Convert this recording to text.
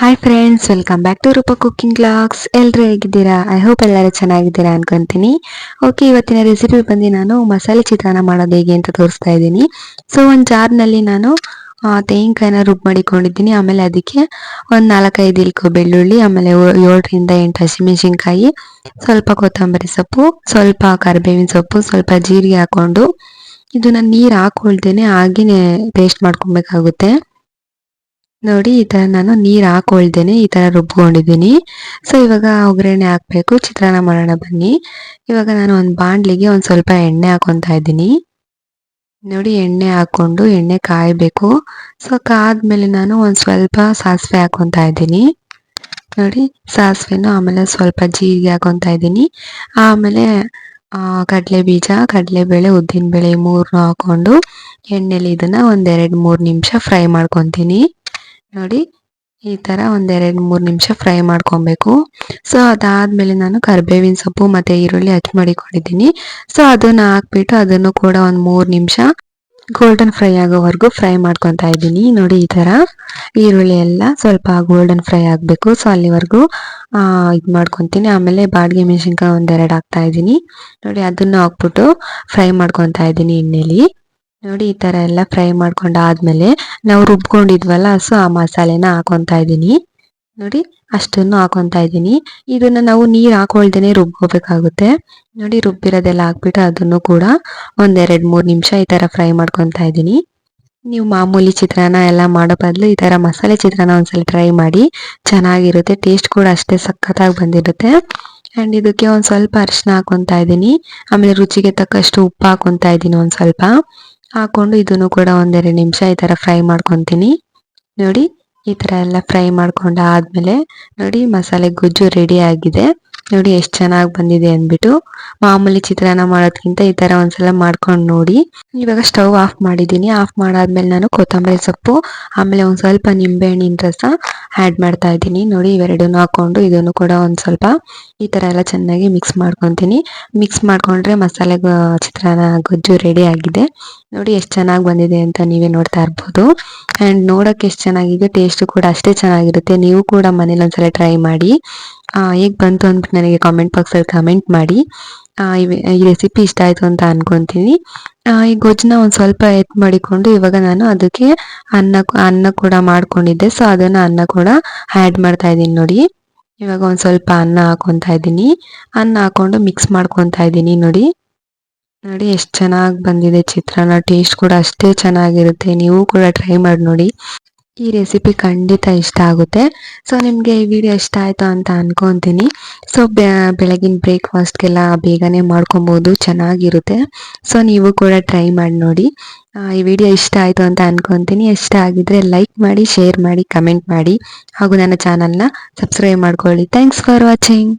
Hi friends welcome back to Roopa cooking clocks ಎಲ್ಲರೂ ಹೇಗಿದ್ದೀರಾ? I hope ಎಲ್ಲರೂ ಚೆನ್ನಾಗಿದ್ದೀರಾ ಅನ್ಕೊಂತೀನಿ. ಓಕೆ ಇವತ್ತಿನ ರೆಸಿಪಿ ಬಂದು ನಾನು ಮಸಾಲೆ ಚಿತ್ರಾನ್ನ ಮಾಡೋದು ಹೇಗೆ ಅಂತ ತೋರಿಸ್ತಾ ಇದ್ದೀನಿ. ಸೊ ಒಂದು ಜಾರ್ನಲ್ಲಿ ನಾನು ತೆಂಗಿನಕಾಯಿನ ರುಬ್ಬಿ ಮಾಡಿಕೊಂಡಿದ್ದೀನಿ. ಆಮೇಲೆ ಅದಕ್ಕೆ ಒಂದು ನಾಲ್ಕೈದು ಇಲ್ಕು ಬೆಳ್ಳುಳ್ಳಿ, ಆಮೇಲೆ ಏಳರಿಂದ ಎಂಟು ಹಸಿಮೆಣಸಿನ್ಕಾಯಿ, ಸ್ವಲ್ಪ ಕೊತ್ತಂಬರಿ ಸೊಪ್ಪು, ಸ್ವಲ್ಪ ಕರಿಬೇವಿನ ಸೊಪ್ಪು, ಸ್ವಲ್ಪ ಜೀರಿಗೆ ಹಾಕೊಂಡು ಇದನ್ನ ನೀರು ಹಾಕೊಳ್ತೇನೆ ಆಗಿನೇ ಪೇಸ್ಟ್ ಮಾಡ್ಕೊಬೇಕಾಗುತ್ತೆ. ನೋಡಿ, ಈ ತರ ನಾನು ನೀರ್ ಹಾಕೊಳ್ದೇನೆ, ಈ ತರ ರುಬ್ಕೊಂಡಿದ್ದೀನಿ. ಸೊ ಇವಾಗ ಒಗ್ಗರಣೆ ಹಾಕ್ಬೇಕು. ಚಿತ್ರಾನ್ನ ಮಾಡೋಣ ಬನ್ನಿ. ಇವಾಗ ನಾನು ಒಂದು ಬಾಂಡ್ಲಿಗೆ ಒಂದ್ ಸ್ವಲ್ಪ ಎಣ್ಣೆ ಹಾಕೊಂತ ಇದ್ದೀನಿ. ನೋಡಿ, ಎಣ್ಣೆ ಹಾಕೊಂಡು ಎಣ್ಣೆ ಕಾಯಬೇಕು. ಸೊ ಕಾದ್ಮೇಲೆ ನಾನು ಒಂದ್ ಸ್ವಲ್ಪ ಸಾಸಿವೆ ಹಾಕೊಂತ ಇದ್ದೀನಿ. ನೋಡಿ, ಸಾಸಿವೆನು ಆಮೇಲೆ ಸ್ವಲ್ಪ ಜೀರಿಗೆ ಹಾಕೊಂತ ಇದ್ದೀನಿ. ಆಮೇಲೆ ಕಡಲೆ ಬೀಜ ಕಡಲೆಬೇಳೆ ಬೇಳೆ ಮೂರನ್ನು ಹಾಕೊಂಡು ಎಣ್ಣೆಲಿ ಇದನ್ನ ಒಂದೆರಡು ಮೂರು ನಿಮಿಷ ಫ್ರೈ ಮಾಡ್ಕೊತೀನಿ. ನೋಡಿ, ಈ ಥರ ಒಂದೆರಡು ಮೂರು ನಿಮಿಷ ಫ್ರೈ ಮಾಡ್ಕೊಬೇಕು. ಸೊ ಅದಾದಮೇಲೆ ನಾನು ಕರಿಬೇವಿನ ಸೊಪ್ಪು ಮತ್ತು ಈರುಳ್ಳಿ ಹಚ್ಚಿ ಮಾಡಿಕೊಂಡಿದ್ದೀನಿ. ಸೊ ಅದನ್ನು ಹಾಕ್ಬಿಟ್ಟು ಅದನ್ನು ಕೂಡ ಒಂದು ಮೂರು ನಿಮಿಷ ಗೋಲ್ಡನ್ ಫ್ರೈ ಆಗೋವರೆಗೂ ಫ್ರೈ ಮಾಡ್ಕೊತಾ ಇದ್ದೀನಿ. ನೋಡಿ, ಈ ಥರ ಈರುಳ್ಳಿ ಎಲ್ಲ ಸ್ವಲ್ಪ ಗೋಲ್ಡನ್ ಫ್ರೈ ಆಗಬೇಕು. ಸೊ ಅಲ್ಲಿವರೆಗೂ ಇದು ಮಾಡ್ಕೊತೀನಿ. ಆಮೇಲೆ ಬಾಡಿಗೆ ಮೆಣಸಿನ್ಕಾಯಿ ಒಂದೆರಡು ಹಾಕ್ತಾ ಇದ್ದೀನಿ. ನೋಡಿ, ಅದನ್ನು ಹಾಕ್ಬಿಟ್ಟು ಫ್ರೈ ಮಾಡ್ಕೊತಾ ಇದ್ದೀನಿ ಎಣ್ಣೆಲಿ. ನೋಡಿ, ಈ ತರ ಎಲ್ಲ ಫ್ರೈ ಮಾಡ್ಕೊಂಡಾದ್ಮೇಲೆ ನಾವು ರುಬ್ಕೊಂಡಿದ್ವಲ್ಲ, ಸೊ ಆ ಮಸಾಲೆನ ಹಾಕೊಂತ ಇದ್ದೀನಿ. ನೋಡಿ, ಅಷ್ಟನ್ನು ಹಾಕೊಂತ ಇದ್ದೀನಿ. ಇದನ್ನ ನಾವು ನೀರ್ ಹಾಕೊಳ್ದೇನೆ ರುಬ್ಕೋಬೇಕಾಗುತ್ತೆ. ನೋಡಿ, ರುಬ್ಬಿರೋದೆಲ್ಲ ಹಾಕ್ಬಿಟ್ಟು ಅದನ್ನು ಕೂಡ ಒಂದೆರಡು ಮೂರು ನಿಮಿಷ ಈ ತರ ಫ್ರೈ ಮಾಡ್ಕೊತಾ ಇದ್ದೀನಿ. ನೀವು ಮಾಮೂಲಿ ಚಿತ್ರಾನ್ನ ಎಲ್ಲ ಮಾಡೋ ಬದಲು ಈ ತರ ಮಸಾಲೆ ಚಿತ್ರಾನ್ನ ಒಂದ್ಸಲ ಟ್ರೈ ಮಾಡಿ. ಚೆನ್ನಾಗಿರುತ್ತೆ, ಟೇಸ್ಟ್ ಕೂಡ ಅಷ್ಟೇ ಸಖತ್ತಾಗಿ ಬಂದಿರುತ್ತೆ. ಅಂಡ್ ಇದಕ್ಕೆ ಒಂದ್ ಸ್ವಲ್ಪ ಅರಿಶಿನ ಹಾಕೊಂತ ಇದ್ದೀನಿ. ಆಮೇಲೆ ರುಚಿಗೆ ತಕ್ಕಷ್ಟು ಉಪ್ಪು ಹಾಕೊಂತ ಇದ್ದೀನಿ ಒಂದ್ ಸ್ವಲ್ಪ. ಹಾಕೊಂಡು ಇದನ್ನು ಕೂಡ ಒಂದೆರಡು ನಿಮಿಷ ಈ ತರ ಫ್ರೈ ಮಾಡ್ಕೊತೀನಿ. ನೋಡಿ, ಈ ತರ ಎಲ್ಲ ಫ್ರೈ ಮಾಡ್ಕೊಂಡು ಆದ್ಮೇಲೆ ನೋಡಿ, ಮಸಾಲೆ ಗೊಜ್ಜು ರೆಡಿ ಆಗಿದೆ. ನೋಡಿ, ಎಷ್ಟು ಚೆನ್ನಾಗಿ ಬಂದಿದೆ ಅಂದ್ಬಿಟ್ಟು. ಮಾಮೂಲಿ ಚಿತ್ರಾನ್ನ ಮಾಡೋದ್ಕಿಂತ ಈ ತರ ಒಂದ್ಸಲ ಮಾಡ್ಕೊಂಡು ನೋಡಿ. ಇವಾಗ ಸ್ಟವ್ ಆಫ್ ಮಾಡಿದ್ದೀನಿ. ಆಫ್ ಮಾಡಾದ್ಮೇಲೆ ನಾನು ಕೊತ್ತಂಬರಿ ಸೊಪ್ಪು, ಆಮೇಲೆ ಒಂದು ಸ್ವಲ್ಪ ನಿಂಬೆಹಣ್ಣಿನ ರಸ ಆಡ್ ಮಾಡ್ತಾ ಇದ್ದೀನಿ. ನೋಡಿ, ಇವೆರಡನ್ನು ಹಾಕೊಂಡು ಇದನ್ನು ಕೂಡ ಒಂದು ಸ್ವಲ್ಪ ಈ ಥರ ಎಲ್ಲ ಚೆನ್ನಾಗಿ ಮಿಕ್ಸ್ ಮಾಡ್ಕೊತೀನಿ. ಮಿಕ್ಸ್ ಮಾಡಿಕೊಂಡ್ರೆ ಮಸಾಲೆ ಚಿತ್ರಾನ್ನ ಗೊಜ್ಜು ರೆಡಿ ಆಗಿದೆ. ನೋಡಿ, ಎಷ್ಟು ಚೆನ್ನಾಗಿ ಬಂದಿದೆ ಅಂತ ನೀವೇ ನೋಡ್ತಾ ಇರ್ಬೋದು. ಆ್ಯಂಡ್ ನೋಡೋಕ್ಕೆ ಎಷ್ಟು ಚೆನ್ನಾಗಿದೆ ಟೇಸ್ಟು ಕೂಡ ಅಷ್ಟೇ ಚೆನ್ನಾಗಿರುತ್ತೆ. ನೀವು ಕೂಡ ಮನೇಲಿ ಒಂದ್ಸಲ ಟ್ರೈ ಮಾಡಿ. ಹೇಗೆ ಬಂತು ಅಂದ್ಬಿಟ್ಟು ನನಗೆ ಕಾಮೆಂಟ್ ಬಾಕ್ಸಲ್ಲಿ ಕಮೆಂಟ್ ಮಾಡಿ. ಈ ರೆಸಿಪಿ ಇಷ್ಟ ಆಯಿತು ಅಂತ ಅನ್ಕೊಂತೀನಿ. ಈ ಗೊಜ್ಜನ್ನ ಒಂದು ಸ್ವಲ್ಪ ಎತ್ ಮಾಡಿಕೊಂಡು ಇವಾಗ ನಾನು ಅದಕ್ಕೆ ಅನ್ನ ಅನ್ನ ಕೂಡ ಮಾಡ್ಕೊಂಡಿದ್ದೆ. ಸೊ ಅದನ್ನ ಅನ್ನ ಕೂಡ ಆ್ಯಡ್ ಮಾಡ್ತಾ ಇದ್ದೀನಿ ನೋಡಿ. ಇವಾಗ ಒಂದು ಸ್ವಲ್ಪ ಅನ್ನ ಹಾಕೊಂತ ಇದ್ದೀನಿ. ಅನ್ನ ಹಾಕೊಂಡು ಮಿಕ್ಸ್ ಮಾಡ್ಕೊತಾ ಇದ್ದೀನಿ ನೋಡಿ. ನೋಡಿ, ಎಷ್ಟು ಚೆನ್ನಾಗಿ ಬಂದಿದೆ ಚಿತ್ರಾನ್ನ. ಟೇಸ್ಟ್ ಕೂಡ ಅಷ್ಟೇ ಚೆನ್ನಾಗಿರುತ್ತೆ. ನೀವು ಕೂಡ ಟ್ರೈ ಮಾಡಿ ನೋಡಿ. ಈ ರೆಸಿಪಿ ಖಂಡಿತ ಇಷ್ಟ ಆಗುತ್ತೆ. ಸೊ ನಿಮಗೆ ಈ ವಿಡಿಯೋ ಇಷ್ಟ ಆಯಿತು ಅಂತ ಅಂದ್ಕೊತೀನಿ ಸೊ ಬೆಳಗಿನ ಬ್ರೇಕ್ಫಾಸ್ಟ್ಗೆಲ್ಲ ಬೇಗನೆ ಮಾಡ್ಕೊಬೋದು, ಚೆನ್ನಾಗಿರುತ್ತೆ. ಸೊ ನೀವು ಕೂಡ ಟ್ರೈ ಮಾಡಿ ನೋಡಿ. ಈ ವಿಡಿಯೋ ಇಷ್ಟ ಆಯಿತು ಅಂತ ಅಂದ್ಕೊತೀನಿ ಇಷ್ಟ ಆಗಿದ್ರೆ ಲೈಕ್ ಮಾಡಿ ಶೇರ್ ಮಾಡಿ ಕಮೆಂಟ್ ಮಾಡಿ. ಹಾಗೂ ನನ್ನ ಚಾನಲ್ನ ಸಬ್ಸ್ಕ್ರೈಬ್ ಮಾಡ್ಕೊಳ್ಳಿ. Thanks for watching